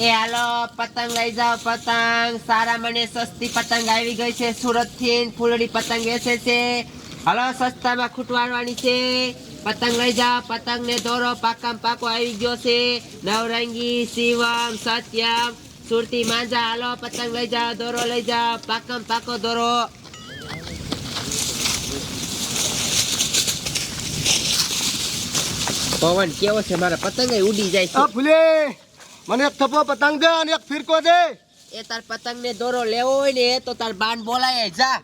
એ હાલો, પતંગ લઈ જાઓ, પતંગ. સારા મને સસ્તી પતંગ આવી ગઈ છે સુરતથી ફૂલડી પતંગ વેચે છે. હાલો, સસ્તામાં ખૂટવાડવાની છે. પતંગ લઈ જાઓ પતંગ ને દોરો. પાકામ પાકો આવી ગયો છે. નવરંગી, શિવમ, સત્યમ, સુરતી, માંજા. હાલો, પતંગ લઈ જાઓ, દોરો લઈ જાઓ. પાકામ પાકો દોરો. પવન, કેવો છે? મારા પતંગ ઉડી જાય છે. મને એક થપ્પો પતંગ દે અને એક ફિરકો દે. એ તાર પતંગ ને દોરો લેવો હોય ને એ તો તાર બાન બોલાય જા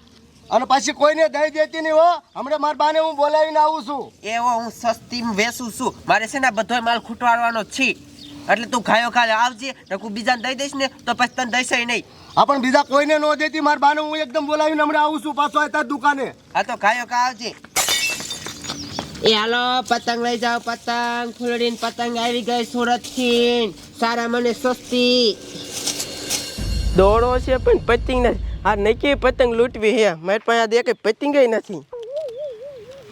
અને પછી કોઈને દઈ દેતી નહીં હો. હમણાં માર બાને હું બોલાવીને આવું છું. એવો હું સસ્તી વેચું છું. મારે છે ને બધો માલ ખૂટવાડવાનો છે. એટલે તું ખાયો ખાલે આવજે ને હું બીજાને દઈ દઈશ ને તો પછી તને દઈશ નહીં. હા પણ બીજા કોઈને ન દેતી મારા બાને હું એકદમ બોલાવીને હમણાં આવું છું પાછો આ તાર દુકાને. આ તો ખાયો ખા આવજે. એ હાલો પતંગ લઈ જાઓ પતંગ. ફૂલડીને પતંગ આવી ગઈ સુરતથી સારા મને સસ્તી દોડો છે પણ પતંગ નથી. આ નક્કી પતંગ લૂંટવી હે મારી પાસે આ દે કઈ પતંગ નથી.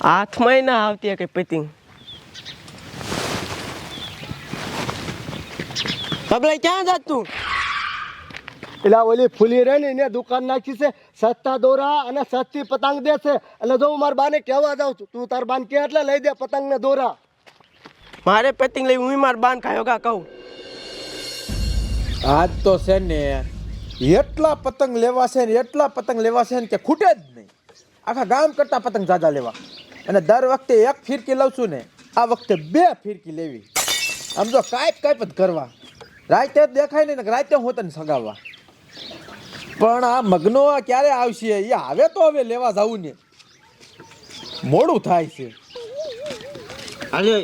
હાથમાં ના આવતી કઈ પતંગ. બબલા ક્યાં જાત તું? એટલે આ ઓલી ફૂલી રહે ને એને દુકાન નાખી છે સસ્તા દોરા અને સસ્તી પતંગ દે છે. એટલે જો હું મારા બાને કહેવા જાઉં છું તું તાર બાન કે એટલે લઈ દે પતંગ ને દોરા. મારે પતંગ લઈ હું માર બાન ખાયો કા કહું. આજ તો છે ને એટલા પતંગ લેવા છે ને એટલા પતંગ લેવા છે ને કે ખૂટે જ નહીં. આખા ગામ કરતા પતંગ જાજા લેવા. અને દર વખતે એક ફિરકી લઉં છું ને આ વખતે બે ફિરકી લેવી. આમ જો કાંઈક કાંઈક જ કરવા. રાતે જ દેખાય નહીં ને રાતે હું તને સગાવવા. પણ આ મગનો ક્યારે આવશે? એ આવે તો હવે લેવા જવું ને મોડું થાય છે. આજે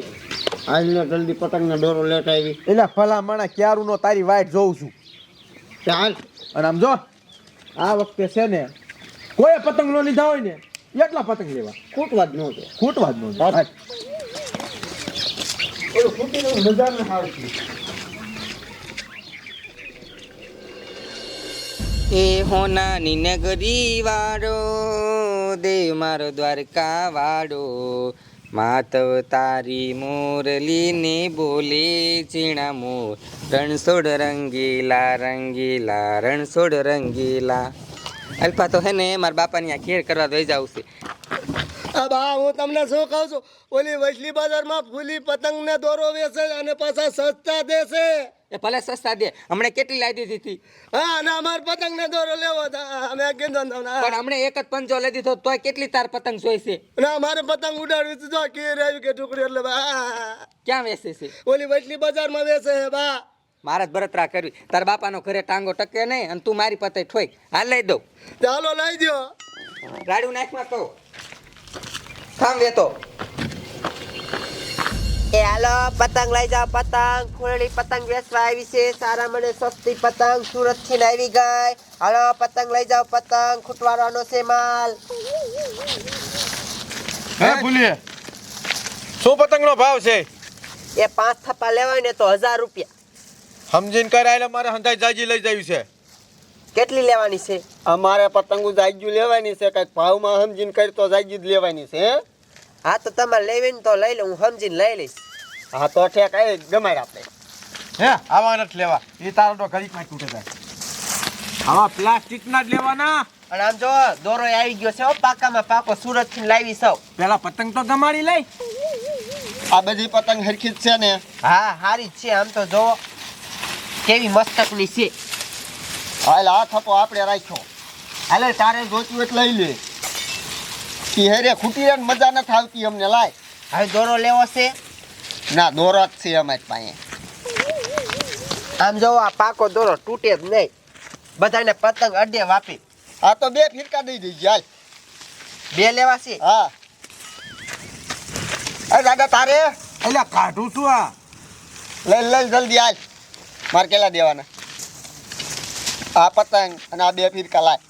આજને જલ્દી પતંગ ને દોરો લેટ આવી એટલે ફલામણા ક્યારું નો તારી વાઈટ જોઉં છું. ચાલ અને આમ જો આ વખતે છે ને કોઈ પતંગ નો લીધા હોય ને એટલા પતંગ લેવા. ખૂટવા જ નહોતો ખૂટવા જ નો હા. એ હોનાની નગરી વાળો દેવ મારો દ્વારકા વાળો માતવ તારી મોરલીને બોલે ચીણા મોર. રણછોડ રંગીલા રંગીલા, રણછોડ રંગીલા. અલ્પા તો હે ને મારા બાપાની આ ખેર કરવા દઈ જાવ છે. બા હું તમને શું કહું છું? ઓલી વૈશલી બજારમાં ફૂલી પતંગને દોરો વેચે અને પાછા સસ્તા દેશે એ ભલે સસ્તા દે હમણાં કેટલી લાવી દીધી હતી? હા અને અમાર પતંગને દોરો લેવો અમે કીધો પણ હમણાં એક જ પંચો લઈ દીધો તોય કેટલી તાર પતંગ જોઈશે અને અમારે પતંગ ઉડાડવી જો કે રહ્યું કે ટુકડી એટલે બા ક્યાં વેચે છે? ઓલી વૈશલી બજારમાં વેચે છે બા. મારા જ બળતરા કરવી. તાર બાપાનો ઘરે ટાંગો ટકે નહીં અને તું મારી પતે ઠોઈ. હાલ લઈ દઉં. ચાલો લઈ દ્યો. રાડું નાખમાં તો. થામ વેતો એ હાલો પતંગ લઈ જાઓ પતંગ. ફૂલડી પતંગ વેચવા આવી છે. સારા મને સસ્તી પતંગ સુરતથી આવી ગઈ. હાલો પતંગ લઈ જાઓ પતંગ. ખૂટવાનો છે માલ. હે ભૂલીએ. શું પતંગનો ભાવ છે? એ પાંચ થપ્પા લેવાય ને તો હજાર રૂપિયા. સમજીને કરાયેલા મારે હંધાઈ જાજી લઈ જવી છે. કેટલી લેવાની છે? અમારે પતંગો જાગ્યું લેવાની છે કંઈક ભાવમાં સમજીને કરી તો જાગ્યું જ લેવાની છે હે? હા તો તમારે લેવી ને તો લઈ લે હું સમજીને લઈ લઈશ. હા તો ઠેક એ ગમાડ આપણે હે આવા નથી લેવા. એ તારો તો ઘડીકમાં તૂટે જાય. આવા પ્લાસ્ટિકના જ લેવાના. અને આમ જો દોરો આવી ગયો છે હો પાકામાં પાકો સુરતથી લાવી સૌ. પેલા પતંગ તો ગમાડી લઈ. આ બધી પતંગ હરખી જ છે ને? હા હારી જ છે આમ તો જો. કેવી મસ્તકની છે. હાલ આ થપો આપણે રાખ્યો. હાલે તારે જોતું એટલે લઈ લે. ઈ હેરે ખૂટી રે મજા નથી આવતી અમને લાય. હવે દોરો લેવો છે. ના દોરો જ છે અમારી પાસે. આમ જો આ પાકો દોરો તૂટે જ નહીં. બધાને પતંગ અડે વાપી. આ તો બે ફિરકા દઈ દેજે હાલ. બે લેવા છે? હા. અરે દાદા તારે? એટલે કાઢું છું આ. લઈ લઈ જલ્દી હાલ. મારે કેટલા દેવાના? આ પતંગ અને આ બે ફીર લાય.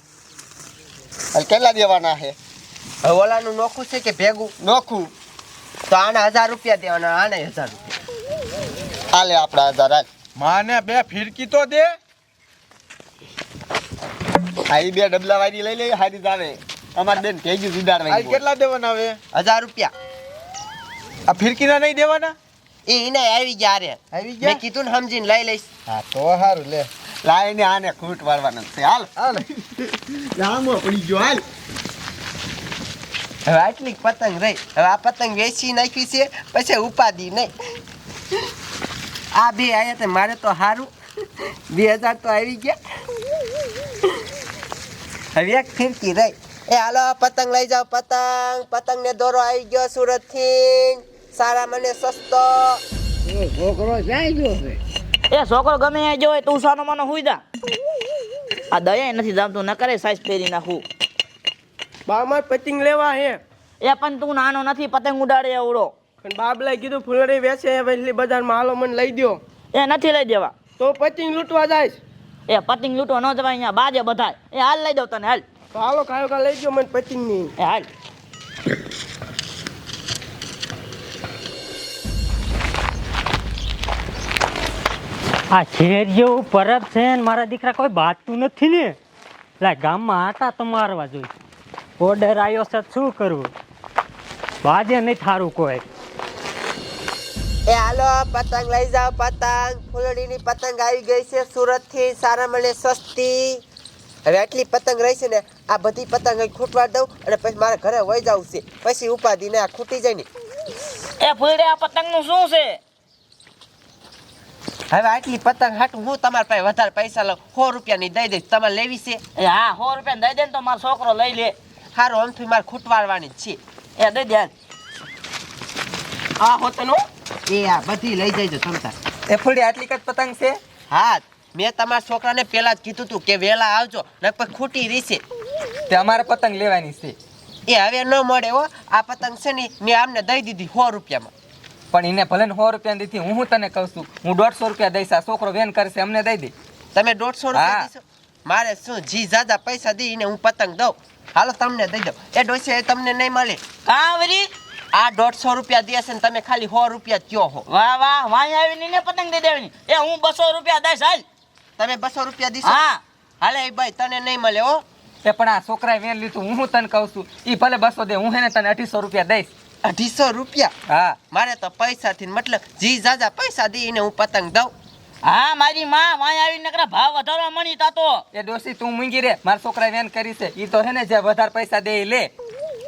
હાલ કેટલા દેવાના છે? ઓલાનું નોખું છે કે ભેગું? નોખું. તો આને હજાર રૂપિયા દેવાના આને હજાર રૂપિયા. હાલે આપણા હજાર હાલ. માને બે ફિરકી તો દે. હાઈ બે ડબલા વાળી લઈ લઈ હારી જ આવે અમારે બેન ભેગી આ સુધારવાની કેટલા દેવાના હવે? હજાર રૂપિયા. આ ફિરકીના નહીં દેવાના? એને આવી ગયા રે આવી મેં ગયા કીધું ને સમજીને લઈ લઈશ. હા તો હારું લે. લાઈને આને ખૂટ વાળવાનો છે. હાલ. હાલ. લાંબો પડી ગયો હાલ. હવે આટલી પતંગ રહી. હવે આ પતંગ વેચી નાખી છે પછી ઉપાધિ નહીં. આ બે આયા તે મારે તો સારું બે હજાર તો આવી ગયા. હવે એક ફિરકી રહી. એ હાલો પતંગ લઈ જાઓ પતંગ. પતંગ ને દોરો આવી ગયો સુરતથી સારા મને સસ્તો. એ છોકરો ગમે ત્યાં જોય તું સાનો માનો હુઈ જા. આ દયા નથી જામતું ન કરે સાઈઝ પહેરી નાખું. બા પતિંગ પતંગ લેવા હે. એ પણ તું નાનો નથી પતંગ ઉડાડે એવડો પણ બાબલાએ કીધું ફૂલડી વેચે વેચલી બજારમાં હાલો મને લઈ દ્યો. એ નથી લઈ દેવા. તો પતંગ લૂંટવા જાય એ પતંગ લૂંટવા ન જવાય અહીંયા બાજે બધા એ હાલ લઈ દઉં તને હાલ. તો હાલો કાયો કા લઈ ગયો મને પતંગની. એ હાલ. આ શેર જેવું પરબ છે ને મારા દીકરા કોઈ બાતું નથી ને. લા ગામમાં આટા તો મારવા જોઈએ ઓર્ડર આવ્યો છે શું કરવું બાજે નહીં થારું કોઈ. એ હાલો પતંગ લઈ જાઓ પતંગ. ફૂલડીની પતંગ આવી ગઈ છે સુરતથી સારા મળે સસ્તી. હવે આટલી પતંગ રહી છે ને આ બધી પતંગ અહીં ખૂટવા દઉં અને પછી મારા ઘરે વહી જવું છે. પછી ઉપાધિ ને આ ખૂટી જાય ને. એ ફૂલડી આ પતંગનું શું છે? હવે આટલી પતંગ હાટું હું તમારા પાસે વધારે પૈસા લઉં? સો રૂપિયાની દઈ દઈશ. તમારે લેવી છે? એ હા સો રૂપિયા દઈ દે ને તો મારો છોકરો લઈ લે. સારું આમથી મારે ખૂટવાડવાની જ છે. એ દઈ દે. આ હોતનું એ આ બધી લઈ જઈજો તમતા એ ફૂડી આટલી કદ પતંગ છે? હા મેં તમારા છોકરાને પહેલા જ કીધું હતું કે વહેલા આવજો ને પછી ખૂટી રહેશે તે અમારે પતંગ લેવાની છે. એ હવે ન મળે હો. આ પતંગ છે ને મેં આમને દઈ દીધી સો રૂપિયામાં. પણ એને ભલે ને સો રૂપિયા દીધી હું હું તને કહું છું હું દોઢસો રૂપિયા દઈશ આ છોકરો વેન કરશે અમને દઈ દે. તમે દોઢસો રૂપિયા. દીશો. મારે શું જી જાજા પૈસા દઈને હું પતંગ દઉં? હાલો તમને દઈ દઉં. એ ડોસી એ તમને નહીં મળે. કાવરી? આ દોઢસો રૂપિયા દેશે ને તમે ખાલી સો રૂપિયા કયો હો. વાહ વાહ વાહી આવીને ને પતંગ દઈ દેવાની. એ હું બસો રૂપિયા દઈશ હાલ. તમે બસો રૂપિયા દીશો? હા. હાલે એ ભાઈ તને નહીં મળે હો. એ પણ આ છોકરાએ વેન લીધું હું હું તને કહું છું એ ભલે બસો દે હું એને તને અઢીસો રૂપિયા દઈશ. અઢીસો રૂપિયા? હા. મારે તો પૈસાથી મતલબ જી જાજા પૈસા દઈને હું પતંગ દઉં. હા મારી માં વાય આવી નકરા ભાવ વધારવા મળી તાતો. એ ડોસી તું મૂંગી રે. મારા છોકરા વેન કરી છે. એ તો હે ને જે વધારે પૈસા દે લે.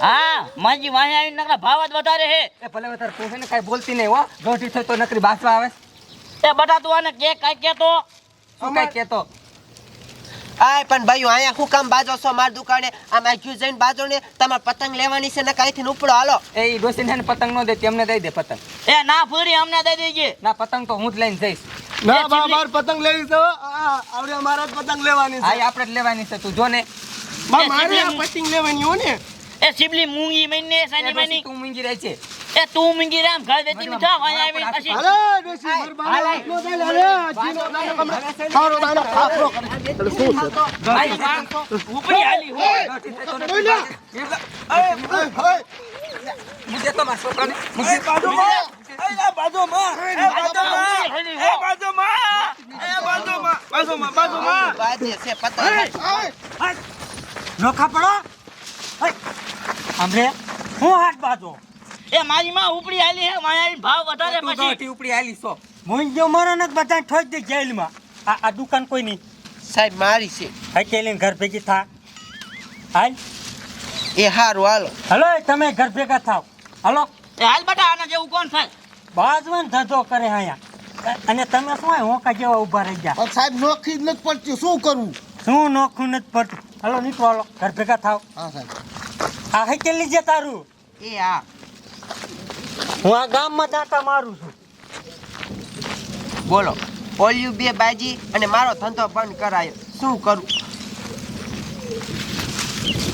હા માજી વાંહી આવી નકરા ભાવ જ વધારે હે. એ ભલે વધારે તું હે ને કાઈ બોલતી નહીં હો. ગોઠી થઈ તો નકરી બાસવા આવે. એ બટા તું આને કે કાઈ કેતો? શું કાઈ કહેતો આય પણ ભાઈ અહીંયા હું કામ બાજો છો માર દુકાને? આમ આખું જઈને બાજો ને તમારે પતંગ લેવાની છે ને કાંઈથી ઉપડો હાલો. એ ડોસીને ને પતંગ નો દે તેમને દઈ દે પતંગ. એ ના ફૂડી અમને દઈ દેજે. ના પતંગ તો હું જ લઈને જઈશ. ના બા બાર પતંગ લેવી તો હો. આ આવડે અમારા જ પતંગ લેવાની છે. આપણે જ લેવાની છે તું જો ને. બા મારે પતંગ લેવાની હો ને. એ સિબલી મૂંગી મહિને એ સાની ડોસી મહિની તું મૂંગી રહે છે. એ તું મૂંગી રામ ઘર વેતી મીઠો હોય આવી પછી. અરે ડોશી માર બાને નો દે લે, અરે જીનો દાનો કમરે ખારો દાનો ખાખરો કરે. શું છે? ભાઈ માં ઉપડી હાલી હો. ઓય, ઓય. મૂકી તો મારા છોકરાને. બાજે છે પતંગ નોખા પડો. આમરે હું હાથ બાજો એ મારી માં ઉપડી આલી હે વાંહી ભાવ વધારે પછી. ઉપડી આલી સો હું જો મારો ને બધા ઠોક દે જેલમાં. આ આ દુકાન કોઈ નહીં. સાહેબ મારી છે. હકેલીને ઘર ભેગી થા. હાલ. એ હારું હાલો. હલો તમે ઘર ભેગા થાવ. હલો. એ હાલ બેટા આના જેવું કોણ થાય? બાજવાન ધંધો કરે અહીંયા. અને તમે શું હોય હોકા જેવા ઊભા રહી ગયા. પણ સાહેબ નોખી જ નથી પડતી. શું કરવું શું નોખું નથી પડતું? હલો નીકળો હલો. ઘર ભેગા થાવ. હા સાહેબ. આ હકેલી જે તારું? એ આ. હું આ ગામમાં જાતા મારું છું. બોલો ઓલિયું બે બાજી અને મારો ધંધો બંધ કરાયો. શું કરું?